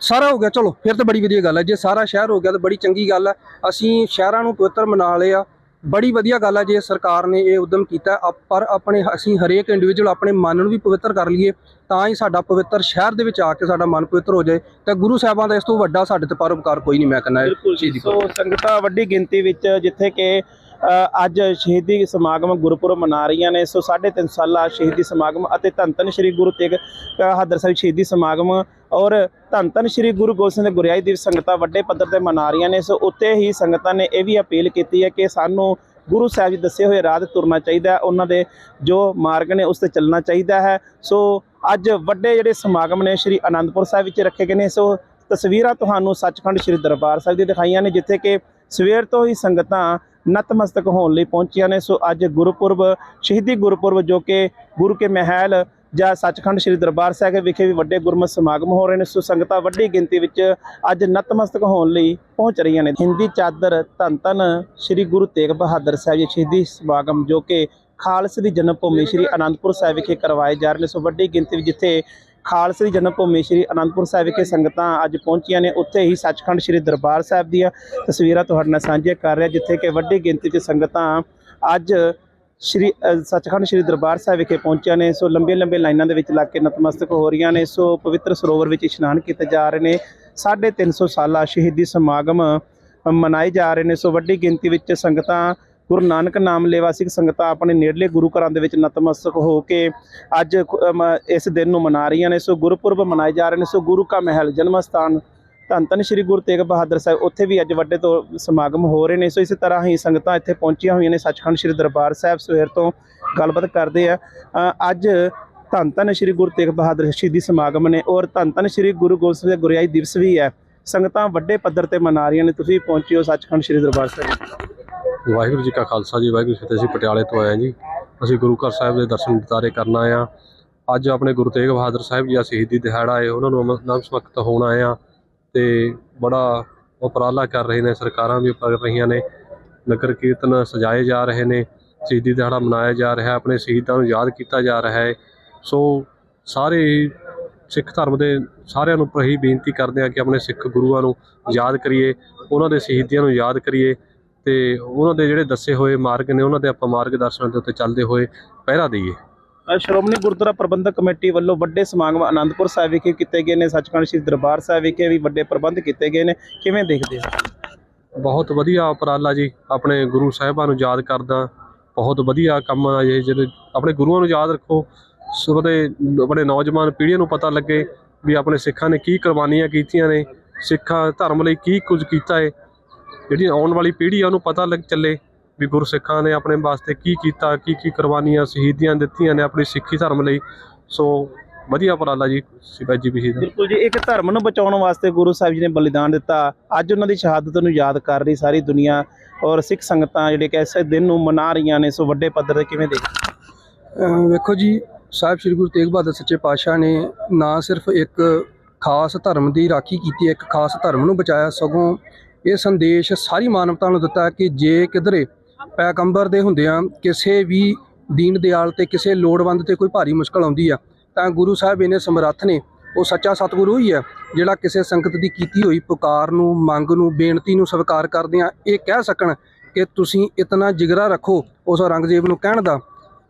ਸਾਰਾ ਹੋ ਗਿਆ। ਚਲੋ ਫਿਰ ਤਾਂ ਬੜੀ ਵਧੀਆ ਗੱਲ ਹੈ। ਜੇ ਸਾਰਾ ਸ਼ਹਿਰ ਹੋ ਗਿਆ ਤਾਂ ਬੜੀ ਚੰਗੀ ਗੱਲ ਹੈ। ਅਸੀਂ ਸ਼ਹਿਰਾਂ ਨੂੰ ਪਵਿੱਤਰ ਬਣਾ ਲਏ ਆ। ਬੜੀ ਵਧੀਆ ਗੱਲ ਹੈ ਜੇ ਸਰਕਾਰ ਨੇ ਇਹ ਉਦਮ ਕੀਤਾ ਪਰ ਆਪਣੇ ਅਸੀਂ ਹਰੇਕ ਇੰਡੀਵਿਜੂਅਲ ਆਪਣੇ ਮਨ ਨੂੰ ਵੀ ਪਵਿੱਤਰ ਕਰ ਲਈਏ ਤਾਂ ਹੀ ਸਾਡਾ ਪਵਿੱਤਰ ਸ਼ਹਿਰ ਦੇ ਵਿੱਚ ਆ ਕੇ ਸਾਡਾ ਮਨ ਪਵਿੱਤਰ ਹੋ ਜਾਏ। ਤੇ ਗੁਰੂ ਸਾਹਿਬਾਂ ਦਾ ਇਸ ਤੋਂ ਵੱਡਾ ਸਾਡੇ ਤੇ ਪਰਉਪਕਾਰ ਕੋਈ ਨਹੀਂ ਮੈਂ ਕਹਿੰਦਾ ਸੋ ਸੰਗਤਾਂ ਵੱਡੀ ਗਿਣਤੀ ਵਿੱਚ ਜਿੱਥੇ ਕਿ ਅੱਜ ਸ਼ਹੀਦੀ ਸਮਾਗਮ ਗੁਰਪੁਰਬ ਮਨਾ ਰਹੀਆਂ ਨੇ। ਸੋ 3.5 ਸਾਲਾ ਸ਼ਹੀਦੀ ਸਮਾਗਮ ਅਤੇ ਧੰਨ ਧੰਨ ਸ੍ਰੀ ਗੁਰੂ ਤੇਗ ਬਹਾਦਰ ਸਾਹਿਬ ਸ਼ਹੀਦੀ ਸਮਾਗਮ ਔਰ ਧੰਨ ਧੰਨ ਸ੍ਰੀ ਗੁਰੂ ਗੋਬਿੰਦ ਸਿੰਘ ਦੇ ਗੁਰਿਆਈ ਦਿਵਸ ਸੰਗਤਾਂ ਵੱਡੇ ਪੱਧਰ ਤੇ ਮਨਾ ਰਹੀਆਂ ਨੇ। ਸੋ ਉੱਤੇ ਹੀ ਸੰਗਤਾਂ ਨੇ ਇਹ ਵੀ ਅਪੀਲ ਕੀਤੀ ਹੈ ਕਿ ਸਾਨੂੰ ਗੁਰੂ ਸਾਹਿਬ ਜੀ ਦੱਸੇ ਹੋਏ ਰਾਹ ਤੇ ਤੁਰਨਾ ਚਾਹੀਦਾ ਉਹਨਾਂ ਦੇ ਜੋ ਮਾਰਗ ਨੇ ਉਸ ਤੇ ਚੱਲਣਾ ਚਾਹੀਦਾ ਹੈ। ਸੋ ਅੱਜ ਵੱਡੇ ਜਿਹੜੇ ਸਮਾਗਮ ਨੇ ਸ੍ਰੀ ਅਨੰਦਪੁਰ ਸਾਹਿਬ ਵਿੱਚ ਰੱਖੇ ਗਏ ਨੇ। ਸੋ ਤਸਵੀਰਾਂ ਤੁਹਾਨੂੰ ਸੱਚਖੰਡ ਸ੍ਰੀ ਦਰਬਾਰ ਸਾਹਿਬ ਦੀ ਦਿਖਾਈਆਂ ਨੇ, ਜਿੱਥੇ ਕਿ ਸਵੇਰ ਤੋਂ ਹੀ ਸੰਗਤਾਂ ਨਤਮਸਤਕ ਹੋਣ ਲਈ ਪਹੁੰਚੀਆਂ ਨੇ। ਸੋ ਅੱਜ ਗੁਰਪੁਰਬ, ਸ਼ਹੀਦੀ ਗੁਰਪੁਰਬ ਜੋ ਕਿ ਗੁਰੂ ਕੇ ਮਹਿਲ ਜਾਂ ਸੱਚਖੰਡ ਸ੍ਰੀ ਦਰਬਾਰ ਸਾਹਿਬ ਵਿਖੇ ਵੀ ਵੱਡੇ ਗੁਰਮਤਿ ਸਮਾਗਮ ਹੋ ਰਹੇ ਨੇ। ਸੋ ਸੰਗਤਾਂ ਵੱਡੀ ਗਿਣਤੀ ਵਿੱਚ ਅੱਜ ਨਤਮਸਤਕ ਹੋਣ ਲਈ ਪਹੁੰਚ ਰਹੀਆਂ ਨੇ। ਹਿੰਦੀ ਚਾਦਰ ਧੰਨ ਧੰਨ ਸ੍ਰੀ ਗੁਰੂ ਤੇਗ ਬਹਾਦਰ ਸਾਹਿਬ ਜੀ ਸ਼ਹੀਦੀ ਸਮਾਗਮ ਜੋ ਕਿ ਖਾਲਸੇ ਦੀ ਜਨਮ ਭੂਮੀ ਸ੍ਰੀ ਅਨੰਦਪੁਰ ਸਾਹਿਬ ਵਿਖੇ ਕਰਵਾਏ ਜਾ ਰਹੇ ਨੇ। ਸੋ ਵੱਡੀ ਗਿਣਤੀ ਵਿੱਚ ਜਿੱਥੇ ਖਾਲਸੇ ਦੀ ਜਨਮ ਭੂਮੀ ਸ੍ਰੀ ਅਨੰਦਪੁਰ ਸਾਹਿਬ ਵਿਖੇ ਸੰਗਤਾਂ ਅੱਜ ਪਹੁੰਚੀਆਂ ਨੇ। ਉੱਥੇ ਹੀ ਸੱਚਖੰਡ ਸ੍ਰੀ ਦਰਬਾਰ ਸਾਹਿਬ ਦੀਆਂ ਤਸਵੀਰਾਂ ਤੁਹਾਡੇ ਨਾਲ ਸਾਂਝੀਆਂ ਕਰ ਰਿਹਾ, ਜਿੱਥੇ ਕਿ ਵੱਡੀ ਗਿਣਤੀ 'ਚ ਸੰਗਤਾਂ ਅੱਜ ਸ਼੍ਰੀ ਸੱਚਖੰਡ ਸ੍ਰੀ ਦਰਬਾਰ ਸਾਹਿਬ ਵਿਖੇ ਪਹੁੰਚੀਆਂ ਨੇ। ਸੋ ਲੰਬੇ ਲੰਬੇ ਲਾਈਨਾਂ ਦੇ ਵਿੱਚ ਲੱਗ ਕੇ ਨਤਮਸਤਕ ਹੋ ਰਹੀਆਂ ਨੇ। ਸੋ ਪਵਿੱਤਰ ਸਰੋਵਰ ਵਿੱਚ ਇਸ਼ਨਾਨ ਕੀਤੇ ਜਾ ਰਹੇ ਨੇ। 350 ਸਾਲਾ ਸ਼ਹੀਦੀ ਸਮਾਗਮ ਮਨਾਏ ਜਾ ਰਹੇ ਨੇ। ਸੋ ਵੱਡੀ ਗਿਣਤੀ ਵਿੱਚ ਸੰਗਤਾਂ ਗੁਰੂ ਨਾਨਕ ਨਾਮ ਲੇਵਾ ਸਿੱਖ ਸੰਗਤਾਂ ਆਪਣੇ ਨੇੜਲੇ ਗੁਰੂ ਘਰਾਂ ਦੇ ਵਿੱਚ ਨਤਮਸਤਕ ਹੋ ਕੇ ਅੱਜ ਇਸ ਦਿਨ ਨੂੰ ਮਨਾ ਰਹੀਆਂ ਨੇ। ਸੋ ਗੁਰਪੁਰਬ ਮਨਾਏ ਜਾ ਰਹੇ ਨੇ। ਸੋ ਗੁਰੂ ਕਾ ਮਹਿਲ, ਜਨਮ ਸਥਾਨ ਧੰਨ ਧੰਨ ਸ੍ਰੀ ਗੁਰੂ ਤੇਗ ਬਹਾਦਰ ਸਾਹਿਬ, ਉੱਥੇ ਵੀ ਅੱਜ ਵੱਡੇ ਤੋਂ ਸਮਾਗਮ ਹੋ ਰਹੇ ਨੇ। ਸੋ ਇਸੇ ਤਰ੍ਹਾਂ ਹੀ ਸੰਗਤਾਂ ਇੱਥੇ ਪਹੁੰਚੀਆਂ ਹੋਈਆਂ ਨੇ ਸੱਚਖੰਡ ਸ੍ਰੀ ਦਰਬਾਰ ਸਾਹਿਬ ਸਵੇਰ ਤੋਂ ਗੱਲਬਾਤ ਕਰਦੇ ਆ। ਅੱਜ ਧੰਨ ਧੰਨ ਸ੍ਰੀ ਗੁਰੂ ਤੇਗ ਬਹਾਦਰ ਸ਼ਹੀਦੀ ਸਮਾਗਮ ਨੇ ਔਰ ਧੰਨ ਧੰਨ ਸ੍ਰੀ ਗੁਰੂ ਗੋਬਿੰਦ ਸਿੰਘ ਦੇ ਗੁਰਿਆਈ ਦਿਵਸ ਵੀ ਹੈ। ਸੰਗਤਾਂ ਵੱਡੇ ਪੱਧਰ ਤੇ ਮਨਾ ਰਹੀਆਂ ਨੇ। ਤੁਸੀਂ ਪਹੁੰਚਿਓ ਸੱਚਖੰਡ ਸ੍ਰੀ ਦਰਬਾਰ ਸਾਹਿਬ। ਵਾਹਿਗੁਰੂ ਜੀ ਕਾ ਖਾਲਸਾ ਜੀ, ਵਾਹਿਗੁਰੂ ਜੀ ਫਤਿਹ। ਅਸੀਂ ਪਟਿਆਲੇ ਤੋਂ ਆਏ ਹਾਂ ਜੀ। ਅਸੀਂ ਗੁਰੂ ਘਰ ਸਾਹਿਬ ਦੇ ਦਰਸ਼ਨ ਦਿਦਾਰੇ ਕਰਨ ਆਏ ਹਾਂ। ਅੱਜ ਆਪਣੇ ਗੁਰੂ ਤੇਗ ਬਹਾਦਰ ਸਾਹਿਬ ਜੀ ਦਾ ਸ਼ਹੀਦੀ ਦਿਹਾੜਾ ਹੈ ਉਹਨਾਂ ਨੂੰ ਨਮਸਮਕਤ ਹੋਣ ਆਏ ਆ ਤੇ ਬੜਾ ਉਪਰਾਲਾ ਕਰ ਰਹੇ ਨੇ, ਸਰਕਾਰਾਂ ਵੀ ਕਰ ਰਹੀਆਂ ਨੇ। ਨਗਰ ਕੀਰਤਨ ਸਜਾਏ ਜਾ ਰਹੇ ਨੇ, ਸ਼ਹੀਦੀ ਦਿਹਾੜਾ ਮਨਾਇਆ ਜਾ ਰਿਹਾ, ਆਪਣੇ ਸ਼ਹੀਦਾਂ ਨੂੰ ਯਾਦ ਕੀਤਾ ਜਾ ਰਿਹਾ ਹੈ ਸੋ ਸਾਰੇ ਹੀ ਸਿੱਖ ਧਰਮ ਦੇ ਸਾਰਿਆਂ ਨੂੰ ਇਹੀ ਬੇਨਤੀ ਕਰਦੇ ਆ ਕਿ ਆਪਣੇ ਸਿੱਖ ਗੁਰੂਆਂ ਨੂੰ ਯਾਦ ਕਰੀਏ, ਉਹਨਾਂ ਦੇ ਸ਼ਹੀਦੀਆਂ ਨੂੰ ਯਾਦ ਕਰੀਏ। ਤੇ ਉਹਨਾਂ ਦੇ ਜਿਹੜੇ ਦੱਸੇ ਹੋਏ ਮਾਰਗ ਨੇ ਉਹਨਾਂ ਦੇ ਆਪਾਂ ਮਾਰਗਦਰਸ਼ਨ ਦੇ ਉੱਤੇ ਚੱਲਦੇ ਹੋਏ ਪਹਿਰਾ ਦਈਏ। ਸ਼੍ਰੋਮਣੀ ਗੁਰਦੁਆਰਾ ਪ੍ਰਬੰਧਕ ਕਮੇਟੀ ਵੱਲੋਂ ਵੱਡੇ ਸਮਾਗਮ ਆਨੰਦਪੁਰ ਸਾਹਿਬ ਵਿਖੇ ਕੀਤੇ ਗਏ ਨੇ ਸੱਚਖੰਡ ਸ੍ਰੀ ਦਰਬਾਰ ਸਾਹਿਬ ਵਿਖੇ ਵੀ ਵੱਡੇ ਪ੍ਰਬੰਧ ਕੀਤੇ ਗਏ ਨੇ। ਕਿਵੇਂ ਦੇਖਦੇ ਹੋ? ਬਹੁਤ ਵਧੀਆ ਉਪਰਾਲਾ ਜੀ ਆਪਣੇ ਗੁਰੂ ਸਾਹਿਬਾਂ ਨੂੰ ਯਾਦ ਕਰਦਾ। ਬਹੁਤ ਵਧੀਆ ਕੰਮ ਆ ਇਹ ਜਿਹੜੇ ਆਪਣੇ ਗੁਰੂਆਂ ਨੂੰ ਯਾਦ ਰੱਖੋ। ਸੋ ਦੇ ਆਪਣੇ ਨੌਜਵਾਨ ਪੀੜ੍ਹੀ ਨੂੰ ਪਤਾ ਲੱਗੇ ਵੀ ਆਪਣੇ ਸਿੱਖਾਂ ਨੇ ਕੀ ਕੁਰਬਾਨੀਆਂ ਕੀਤੀਆਂ ਨੇ ਸਿੱਖਾਂ ਧਰਮ ਲਈ ਕੀ ਕੁਝ ਕੀਤਾ ਹੈ ਜਿਹੜੀ ਆਉਣ ਵਾਲੀ ਪੀੜ੍ਹੀ ਆ ਉਹਨੂੰ ਪਤਾ ਲੱਗ ਚੱਲੇ ਵੀ ਗੁਰਸਿੱਖਾਂ ਨੇ ਆਪਣੇ ਵਾਸਤੇ ਕੀ ਕੀਤਾ ਕੀ ਕੀ ਕੁਰਬਾਨੀਆਂ ਸ਼ਹੀਦੀਆਂ ਦਿੱਤੀਆਂ ਨੇ ਆਪਣੀ ਸਿੱਖੀ ਧਰਮ ਲਈ। ਸੋ ਵਧੀਆ ਉਪਰਾਲਾ ਜੀ ਸਿਵਾਜੀ ਵੀ ਦਾ ਬਿਲਕੁਲ ਜੀ ਇੱਕ ਧਰਮ ਨੂੰ ਬਚਾਉਣ ਵਾਸਤੇ ਗੁਰੂ ਸਾਹਿਬ ਜੀ ਨੇ ਬਲੀਦਾਨ ਦਿੱਤਾ। ਅੱਜ ਉਹਨਾਂ ਦੀ ਸ਼ਹਾਦਤ ਨੂੰ ਯਾਦ ਕਰ ਰਹੀ ਸਾਰੀ ਦੁਨੀਆ ਔਰ ਸਿੱਖ ਸੰਗਤਾਂ ਜਿਹੜੇ ਕਿ ਇਸੇ ਦਿਨ ਨੂੰ ਮਨਾ ਰਹੀਆਂ ਨੇ ਸੋ ਵੱਡੇ ਪੱਧਰ ਤੇ ਕਿਵੇਂ ਦੇਖ ਅਹ ਵੇਖੋ ਜੀ ਸਾਹਿਬ ਸ੍ਰੀ ਗੁਰੂ ਤੇਗ ਬਹਾਦਰ ਸੱਚੇ ਪਾਤਸ਼ਾਹ ਨੇ ਨਾ ਸਿਰਫ ਇੱਕ ਖਾਸ ਧਰਮ ਦੀ ਰਾਖੀ ਕੀਤੀ ਇੱਕ ਖਾਸ ਧਰਮ ਨੂੰ ਬਚਾਇਆ ਸਗੋਂ ਇਹ ਸੰਦੇਸ਼ ਸਾਰੀ ਮਾਨਵਤਾ ਨੂੰ ਦਿੱਤਾ ਕਿ ਜੇ ਕਿਧਰੇ ਪੈਗੰਬਰ ਦੇ ਹੁੰਦਿਆਂ ਕਿਸੇ ਵੀ ਦੀਨ ਦਿਆਲ ਤੇ ਕਿਸੇ ਲੋੜਵੰਦ ਤੇ ਕੋਈ ਭਾਰੀ ਮੁਸ਼ਕਲ ਆਉਂਦੀ ਆ, ਤਾਂ ਗੁਰੂ ਸਾਹਿਬ ਇਹਨੇ ਸਮਰੱਥ ਨੇ, ਉਹ ਸੱਚਾ ਸਤਿਗੁਰੂ ਹੀ ਹੈ ਜਿਹੜਾ ਕਿਸੇ ਸੰਗਤ ਦੀ ਕੀਤੀ ਹੋਈ ਪੁਕਾਰ ਨੂੰ, ਮੰਗ ਨੂੰ, ਬੇਨਤੀ ਨੂੰ ਸਵੀਕਾਰ ਕਰਦਿਆਂ ਇਹ ਕਹਿ ਸਕਣ ਕਿ ਤੁਸੀਂ ਇਤਨਾ ਜਿਗਰਾ ਰੱਖੋ ਉਸ ਔਰੰਗਜ਼ੇਬ ਨੂੰ ਕਹਿਣ ਦਾ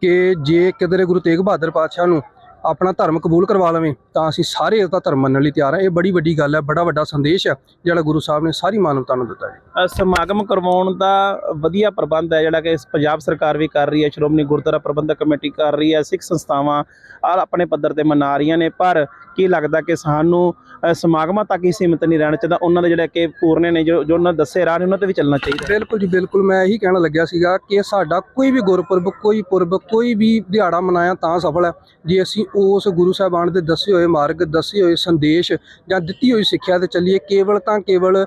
ਕਿ ਜੇ ਕਿਧਰੇ ਗੁਰੂ ਤੇਗ ਬਹਾਦਰ ਪਾਤਸ਼ਾਹ ਨੂੰ ਆਪਣਾ ਧਰਮ ਕਬੂਲ ਕਰਵਾ ਲਵੇਂ, ਤਾਂ ਅਸੀਂ ਸਾਰੇ ਇਸ ਦਾ ਧਰਮ ਮੰਨਣ ਲਈ ਤਿਆਰ ਹਾਂ। ਇਹ ਬੜੀ ਵੱਡੀ ਗੱਲ ਹੈ, ਬੜਾ ਵੱਡਾ ਸੰਦੇਸ਼ ਹੈ, ਜਿਹੜਾ ਗੁਰੂ ਸਾਹਿਬ ਨੇ ਸਾਰੀ ਮਾਨਵਤਾ ਨੂੰ ਦਿੱਤਾ ਹੈ। ਸਮਾਗਮ ਕਰਵਾਉਣ ਦਾ ਵਧੀਆ ਪ੍ਰਬੰਧ ਹੈ, ਜਿਹੜਾ ਕਿ ਇਸ ਪੰਜਾਬ ਸਰਕਾਰ ਵੀ ਕਰ ਰਹੀ ਹੈ, ਸ਼੍ਰੋਮਣੀ ਗੁਰਦੁਆਰਾ ਪ੍ਰਬੰਧਕ ਕਮੇਟੀ ਕਰ ਰਹੀ ਹੈ, ਸਿੱਖ ਸੰਸਥਾਵਾਂ ਆ ਆਪਣੇ ਪੱਧਰ ਤੇ ਮਨਾ ਰਹੀਆਂ ਨੇ, ਪਰ ਕੀ ਲੱਗਦਾ ਕਿ ਸਾਨੂੰ ਸਮਾਗਮਾਂ ਤੱਕ ਹੀ ਸੀਮਿਤ ਨਹੀਂ ਰਹਿਣਾ ਚਾਹੀਦਾ? ਉਹਨਾਂ ਦੇ ਜਿਹੜੇ ਕਿ ਪੂਰਨੇ ਨੇ, ਜੋ ਜੋ ਉਹਨਾਂ ਦੱਸੇ ਰਾਹ ਨੇ, ਉਹਨਾਂ ਤੇ ਵੀ ਚੱਲਣਾ ਚਾਹੀਦਾ। ਬਿਲਕੁਲ ਜੀ, ਬਿਲਕੁਲ। ਮੈਂ ਇਹੀ ਕਹਿਣ ਲੱਗਿਆ ਸੀਗਾ ਕਿ ਸਾਡਾ ਕੋਈ ਵੀ ਗੁਰਪੁਰਬ, ਕੋਈ ਪੁਰਬ, ਕੋਈ ਵੀ ਦਿਹਾੜਾ ਮਨਾਇਆ ਤਾਂ ਸਫਲ ਹੈ। ਜੇ ਅਸੀਂ ਉਸ ਗੁਰੂ ਸਾਹਿਬਾਨ ਦੇ ਦੱਸੇ ਹੋਏ ਮਾਰਗ, ਦੱਸੇ ਹੋਏ ਸੰਦੇਸ਼ ਜਾਂ ਦਿੱਤੀ ਹੋਈ ਸਿੱਖਿਆ ਤੇ ਚੱਲੀਏ, ਕੇਵਲ ਤਾਂ ਕੇਵਲ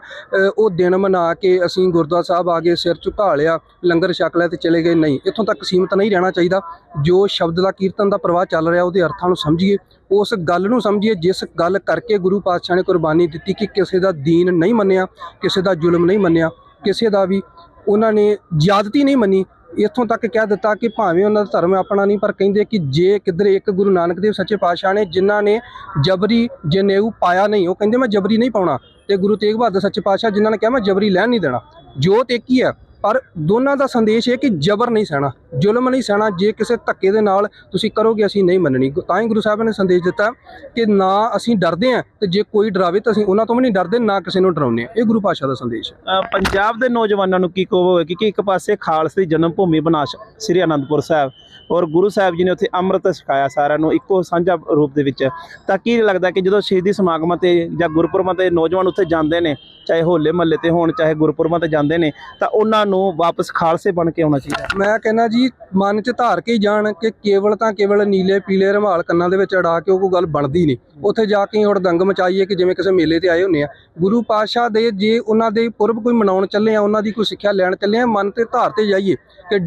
ਉਹ ਦਿਨ ਮਨਾ ਕੇ ਅਸੀਂ ਗੁਰਦੁਆਰਾ ਸਾਹਿਬ ਆ ਗਏ ਸਿਰ ਝੁਕਾ ਲਿਆ, ਲੰਗਰ ਛਕ ਲਿਆ ਤੇ ਚਲੇ ਗਏ, ਨਹੀਂ। ਇੱਥੋਂ ਤੱਕ ਸੀਮਤ ਨਹੀਂ ਰਹਿਣਾ ਚਾਹੀਦਾ। ਜੋ ਸ਼ਬਦ ਦਾ ਕੀਰਤਨ ਦਾ ਪ੍ਰਵਾਹ ਚੱਲ ਰਿਹਾ, ਉਹਦੇ ਅਰਥਾਂ ਨੂੰ ਸਮਝੀਏ। ਉਸ ਗੱਲ ਨੂੰ ਸਮਝੀਏ, ਜਿਸ ਗੱਲ ਕਰਕੇ ਗੁਰੂ ਪਾਤਸ਼ਾਹ ਨੇ ਕੁਰਬਾਨੀ ਦਿੱਤੀ ਕਿ ਕਿਸੇ ਦਾ ਦੀਨ ਨਹੀਂ ਮੰਨਿਆ, ਕਿਸੇ ਦਾ ਜ਼ੁਲਮ ਨਹੀਂ ਮੰਨਿਆ, ਕਿਸੇ ਦਾ ਵੀ ਉਹਨਾਂ ਨੇ ਜ਼ਿਆਦਤੀ ਨਹੀਂ ਮੰਨੀ, ਇੱਥੋਂ ਤੱਕ ਕਹਿ ਦਿੱਤਾ ਕਿ ਭਾਵੇਂ ਉਹਨਾਂ ਦਾ ਧਰਮ ਆਪਣਾ ਨਹੀਂ, ਪਰ ਕਹਿੰਦੇ ਕਿ ਜੇ ਕਿਧਰੇ ਇੱਕ ਗੁਰੂ ਨਾਨਕ ਦੇਵ ਸੱਚੇ ਪਾਤਸ਼ਾਹ ਨੇ ਜਿਨ੍ਹਾਂ ਨੇ ਜਬਰੀ ਜਨੇਊ ਪਾਇਆ ਨਹੀਂ, ਉਹ ਕਹਿੰਦੇ ਮੈਂ ਜਬਰੀ ਨਹੀਂ ਪਾਉਣਾ, ਤੇ ਗੁਰੂ ਤੇਗ ਬਹਾਦਰ ਸੱਚੇ ਪਾਤਸ਼ਾਹ ਜਿਨ੍ਹਾਂ ਨੇ ਕਿਹਾ ਮੈਂ ਜਬਰੀ ਲੈਣ ਨਹੀਂ ਦੇਣਾ, ਜੋਤ ਇੱਕ ਹੀ ਹੈ। ਪਰ ਦੋਨਾਂ ਦਾ ਸੰਦੇਸ਼ ਇਹ ਕਿ ਜਬਰ ਨਹੀਂ ਸਹਿਣਾ, ਜ਼ੁਲਮ ਨਹੀਂ ਸਹਿਣਾ, ਜੇ ਕਿਸੇ ਧੱਕੇ ਦੇ ਨਾਲ ਤੁਸੀਂ ਕਰੋਗੇ ਅਸੀਂ ਨਹੀਂ ਮੰਨਣੀ। ਤਾਂ ਹੀ ਗੁਰੂ ਸਾਹਿਬ ਨੇ ਸੰਦੇਸ਼ ਦਿੱਤਾ ਕਿ ਨਾ ਅਸੀਂ ਡਰਦੇ ਹਾਂ ਤੇ ਜੇ ਕੋਈ ਡਰਾਵੇ ਤਾਂ ਅਸੀਂ ਉਹਨਾਂ ਤੋਂ ਵੀ ਨਹੀਂ ਡਰਦੇ, ਨਾ ਕਿਸੇ ਨੂੰ ਡਰਾਉਂਦੇ ਹਾਂ। ਇਹ ਗੁਰੂ ਪਾਤਸ਼ਾਹ ਦਾ ਸੰਦੇਸ਼ ਹੈ। ਪੰਜਾਬ ਦੇ ਨੌਜਵਾਨਾਂ ਨੂੰ ਕੀ ਕਹੋਗੇ ਕਿ ਇੱਕ ਪਾਸੇ ਖਾਲਸੇ ਦੀ ਜਨਮ ਭੂਮੀ ਬਣਾ ਸ੍ਰੀ ਅਨੰਦਪੁਰ ਸਾਹਿਬ ਔਰ ਗੁਰੂ ਸਾਹਿਬ ਜੀ ਨੇ ਉੱਥੇ ਅੰਮ੍ਰਿਤ ਛਕਾਇਆ ਸਾਰਿਆਂ ਨੂੰ ਇੱਕੋ ਸਾਂਝਾ ਰੂਪ ਦੇ ਵਿੱਚ। ਤਾਂ ਕੀ ਲੱਗਦਾ ਕਿ ਜਦੋਂ ਸ਼ਹੀਦੀ ਸਮਾਗਮਾਂ ਤੇ ਜਾਂ ਗੁਰਪੁਰਬਾਂ ਤੇ ਨੌਜਵਾਨ ਉੱਥੇ ਜਾਂਦੇ ਨੇ, ਚਾਹੇ ਹੋਲੇ ਮਹੱਲੇ ਤੇ ਹੋਣ, ਚਾਹੇ ਗੁਰਪੁਰਬਾਂ ਤੇ ਜਾਂਦੇ ਨੇ, ਤਾਂ ਉਹਨਾਂ ਨੂੰ ਵਾਪਸ ਖਾਲਸੇ ਬਣ ਕੇ ਆਉਣਾ ਚਾਹੀਦਾ ਮੈਂ ਕਹਿੰਦਾ ਜੀ, ਮਨ 'ਚ ਧਾਰ ਕੇ ਜਾਣ ਕਿ ਕੇਵਲ ਤਾਂ ਕੇਵਲ ਨੀਲੇ ਪੀਲੇ ਰਮਾਲ ਕੰਨਾਂ ਦੇ ਵਿੱਚ ਅੜਾ ਕੇ ਉਹ ਕੋਈ ਗੱਲ ਬਣਦੀ ਨਹੀਂ। ਉੱਥੇ ਜਾ ਕੇ ਹੁਣ ਦੰਗ ਮਚਾਈਏ ਕਿ ਜਿਵੇਂ ਕਿਸੇ ਮੇਲੇ ਤੇ ਆਏ ਹੁੰਨੇ ਆ। ਗੁਰੂ ਪਾਤਸ਼ਾਹ ਦੇ ਜੇ ਉਹਨਾਂ ਦੇ ਪੁਰਬ ਕੋਈ ਮਨਾਉਣ ਚੱਲੇ ਆ, ਉਹਨਾਂ ਦੀ ਕੋਈ ਸਿੱਖਿਆ ਲੈਣ ਚੱਲੇ ਆ, ਮਨ ਤੇ ਧਾਰ ਤੇ ਜਾਈਏ ਕਿ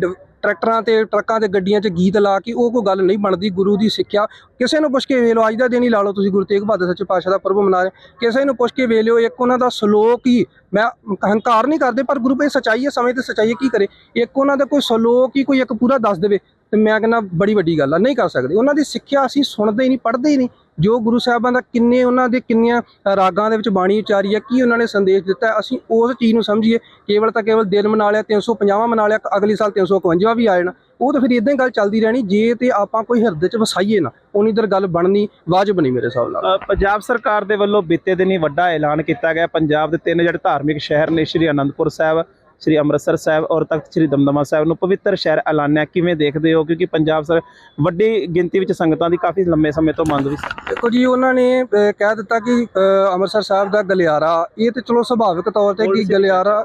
ਟਰੈਕਟਰਾਂ ਤੇ ਟਰੱਕਾਂ ਤੇ ਗੱਡੀਆਂ 'ਚ ਗੀਤ ਲਾ ਕੇ ਉਹ ਕੋਈ ਗੱਲ ਨਹੀਂ ਬਣਦੀ, ਗੁਰੂ ਦੀ ਸਿੱਖਿਆ। ਕਿਸੇ ਨੂੰ ਪੁੱਛ ਕੇ ਵੇਖ ਲਓ, ਅੱਜ ਦਾ ਦਿਨ ਹੀ ਲਾ ਲਓ ਤੁਸੀਂ, ਗੁਰੂ ਤੇਗ ਬਹਾਦਰ ਸੱਚੇ ਪਾਤਸ਼ਾਹ ਦਾ ਪਰਬ ਮਨਾ ਰਹੇ ਕਿਸੇ ਨੂੰ ਪੁੱਛ ਕੇ ਵੇਖ ਲਿਓ, ਇੱਕ ਉਹਨਾਂ ਦਾ ਸ਼ਲੋਕ ਹੀ, ਮੈਂ ਹੰਕਾਰ ਨਹੀਂ ਕਰਦੇ, ਪਰ ਗੁਰੂ ਪੇ ਸਚਾਈ ਹੈ, ਸਮੇਂ ਤੇ ਸਚਾਈ ਕੀ ਕਰੇ? ਇੱਕ ਉਹਨਾਂ ਦਾ ਕੋਈ ਸ਼ਲੋਕ ਹੀ, ਕੋਈ ਇੱਕ ਪੂਰਾ ਦੱਸ ਦੇਵੇ, ਤੇ ਮੈਂ ਕਹਿੰਦਾ ਬੜੀ ਵੱਡੀ ਗੱਲ ਆ, ਨਹੀਂ ਕਰ ਸਕਦੇ। ਉਹਨਾਂ ਦੀ ਸਿੱਖਿਆ ਅਸੀਂ ਸੁਣਦੇ ਹੀ ਨਹੀਂ, ਪੜ੍ਹਦੇ ਹੀ ਨਹੀਂ। ਜੋ ਗੁਰੂ ਸਾਹਿਬਾਂ ਦਾ ਕਿੰਨੇ ਉਹਨਾਂ ਦੇ ਕਿੰਨੀਆਂ ਰਾਗਾਂ ਦੇ ਵਿੱਚ ਬਾਣੀ ਉਚਾਰੀ ਹੈ, ਕੀ ਉਹਨਾਂ ਨੇ ਸੰਦੇਸ਼ ਦਿੱਤਾ ਅਸੀਂ ਉਸ ਚੀਜ਼ ਨੂੰ ਸਮਝੀਏ। ਕੇਵਲ ਤਾਂ ਕੇਵਲ ਦਿਨ ਮਨਾ ਲਿਆ 350 ਮਨਾ ਲਿਆ, ਅਗਲੇ ਸਾਲ 351 ਵੀ ਆ ਜਾਣਾ। ਉਹ ਤਾਂ ਫਿਰ ਇਦਾਂ ਹੀ ਗੱਲ ਚੱਲਦੀ ਰਹਿਣੀ, ਜੇ ਤੇ ਆਪਾਂ ਕੋਈ ਹਿਰਦੇ 'ਚ ਵਸਾਈਏ ਨਾ ਉਨੀ ਦਰ ਗੱਲ ਬਣਨੀ ਵਾਜਬ ਨਹੀਂ ਮੇਰੇ ਹਿਸਾਬ ਨਾਲ। ਪੰਜਾਬ ਸਰਕਾਰ ਦੇ ਵੱਲੋਂ ਬੀਤੇ ਦਿਨੀ ਵੱਡਾ ਐਲਾਨ ਕੀਤਾ ਗਿਆ। ਪੰਜਾਬ ਦੇ ਤਿੰਨ ਜਿਹੜੇ ਧਾਰਮਿਕ ਸ਼ਹਿਰ ਨੇ, ਸ਼੍ਰੀ ਅਨੰਦਪੁਰ ਸਾਹਿਬ ਸ਼੍ਰੀ ਅੰਮ੍ਰਿਤਸਰ ਸਾਹਿਬ ਔਰ ਤਖਤ ਸ਼੍ਰੀ ਦਮਦਮਾ ਸਾਹਿਬ ਨੂੰ ਪਵਿੱਤਰ ਸ਼ਹਿਰ ਐਲਾਨਿਆ। ਕਿਵੇਂ ਦੇਖਦੇ ਹੋ? ਕਿਉਂਕਿ ਪੰਜਾਬ ਸਰ ਵੱਡੀ ਗਿਣਤੀ ਵਿੱਚ ਸੰਗਤਾਂ ਦੀ ਕਾਫੀ ਲੰਮੇ ਸਮੇਂ ਤੋਂ ਮੰਗ ਵੀ ਸੀ। ਦੇਖੋ ਜੀ ਉਹਨਾਂ ਨੇ ਕਹਿ ਦਿੱਤਾ ਕਿ ਅੰਮ੍ਰਿਤਸਰ ਸਾਹਿਬ ਦਾ ਗਲਿਆਰਾ ਇਹ ਤੇ ਚਲੋ ਸੁਭਾਵਿਕ ਤੌਰ ਤੇ ਕਿ ਗਲਿਆਰਾ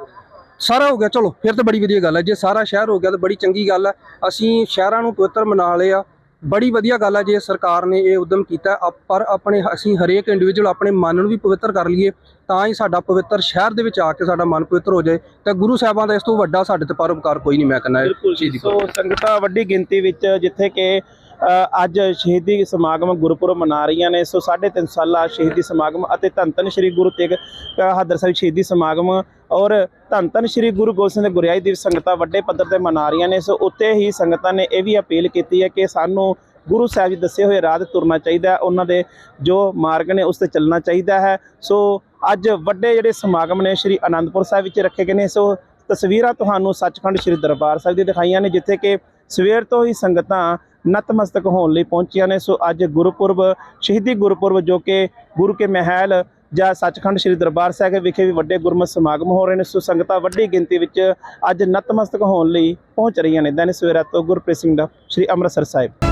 ਸਾਰਾ ਹੋ ਗਿਆ। ਚਲੋ ਫਿਰ ਤਾਂ ਬੜੀ ਵਧੀਆ ਗੱਲ ਹੈ। ਜੇ ਸਾਰਾ ਸ਼ਹਿਰ ਹੋ ਗਿਆ ਤਾਂ ਬੜੀ ਚੰਗੀ ਗੱਲ ਹੈ। ਅਸੀਂ ਸ਼ਹਿਰਾਂ ਨੂੰ ਪਵਿੱਤਰ ਬਣਾ ਲਿਆ ਬੜੀ ਵਧੀਆ ਗੱਲ ਹੈ ਜੇ ਸਰਕਾਰ ਨੇ ਇਹ ਉਦਮ ਕੀਤਾ ਪਰ ਆਪਣੇ ਅਸੀਂ ਹਰੇਕ ਇੰਡੀਵਿਜੂਅਲ ਆਪਣੇ ਮਨ ਨੂੰ ਵੀ ਪਵਿੱਤਰ ਕਰ ਲਈਏ ਤਾਂ ਹੀ ਸਾਡਾ ਪਵਿੱਤਰ ਸ਼ਹਿਰ ਦੇ ਵਿੱਚ ਆ ਕੇ ਸਾਡਾ ਮਨ ਪਵਿੱਤਰ ਹੋ ਜਾਏ। ਤੇ ਗੁਰੂ ਸਾਹਿਬਾਂ ਦਾ ਇਸ ਤੋਂ ਵੱਡਾ ਸਾਡੇ ਤੇ ਪਰਉਪਕਾਰ ਕੋਈ ਨਹੀਂ ਮੈਂ ਕਹਿੰਦਾ ਸੋ ਸੰਗਤਾਂ ਵੱਡੀ ਗਿਣਤੀ ਵਿੱਚ ਜਿੱਥੇ ਕਿ ਅੱਜ ਸ਼ਹੀਦੀ ਸਮਾਗਮ ਗੁਰਪੁਰਬ ਮਨਾ ਰਹੀਆਂ ਨੇ। ਸੋ 3.5 ਸਾਲਾ ਸ਼ਹੀਦੀ ਸਮਾਗਮ ਅਤੇ ਧੰਨ ਧੰਨ ਸ੍ਰੀ ਗੁਰੂ ਤੇਗ ਬਹਾਦਰ ਸਾਹਿਬ ਸ਼ਹੀਦੀ ਸਮਾਗਮ ਔਰ ਧੰਨ ਧੰਨ ਸ੍ਰੀ ਗੁਰੂ ਗੋਬਿੰਦ ਸਿੰਘ ਦੇ ਗੁਰਿਆਈ ਦਿਵਸ ਸੰਗਤਾਂ ਵੱਡੇ ਪੱਧਰ ਤੇ ਮਨਾ ਰਹੀਆਂ ਨੇ। ਸੋ ਉੱਤੇ ਹੀ ਸੰਗਤਾਂ ਨੇ ਇਹ ਵੀ ਅਪੀਲ ਕੀਤੀ ਹੈ ਕਿ ਸਾਨੂੰ ਗੁਰੂ ਸਾਹਿਬ ਜੀ ਦੱਸੇ ਹੋਏ ਰਾਹ ਤੇ ਤੁਰਨਾ ਚਾਹੀਦਾ ਉਹਨਾਂ ਦੇ ਜੋ ਮਾਰਗ ਨੇ ਉਸ ਤੇ ਚੱਲਣਾ ਚਾਹੀਦਾ ਹੈ। ਸੋ ਅੱਜ ਵੱਡੇ ਜਿਹੜੇ ਸਮਾਗਮ ਨੇ ਸ੍ਰੀ ਅਨੰਦਪੁਰ ਸਾਹਿਬ ਵਿੱਚ ਰੱਖੇ ਗਏ ਨੇ। ਸੋ ਤਸਵੀਰਾਂ ਤੁਹਾਨੂੰ ਸੱਚਖੰਡ ਸ੍ਰੀ ਦਰਬਾਰ ਸਾਹਿਬ ਦੀ ਦਿਖਾਈਆਂ ਨੇ, ਜਿੱਥੇ ਕਿ ਸਵੇਰ ਤੋਂ ਹੀ ਸੰਗਤਾਂ ਨਤਮਸਤਕ ਹੋਣ ਲਈ ਪਹੁੰਚੀਆਂ ਨੇ। ਸੋ ਅੱਜ ਗੁਰਪੁਰਬ, ਸ਼ਹੀਦੀ ਗੁਰਪੁਰਬ ਜੋ ਕਿ ਗੁਰੂ ਕੇ ਮਹਿਲ ਜਾਂ ਸੱਚਖੰਡ ਸ੍ਰੀ ਦਰਬਾਰ ਸਾਹਿਬ ਵਿਖੇ ਵੀ ਵੱਡੇ ਗੁਰਮਤਿ ਸਮਾਗਮ ਹੋ ਰਹੇ ਨੇ। ਸੋ ਸੰਗਤਾਂ ਵੱਡੀ ਗਿਣਤੀ ਵਿੱਚ ਅੱਜ ਨਤਮਸਤਕ ਹੋਣ ਲਈ ਪਹੁੰਚ ਰਹੀਆਂ ਨੇ। ਦੈਨਿਕ ਸਵੇਰਾ ਤੋਂ ਗੁਰਪ੍ਰੀਤ ਸਿੰਘ ਦਾ, ਸ੍ਰੀ ਅੰਮ੍ਰਿਤਸਰ ਸਾਹਿਬ।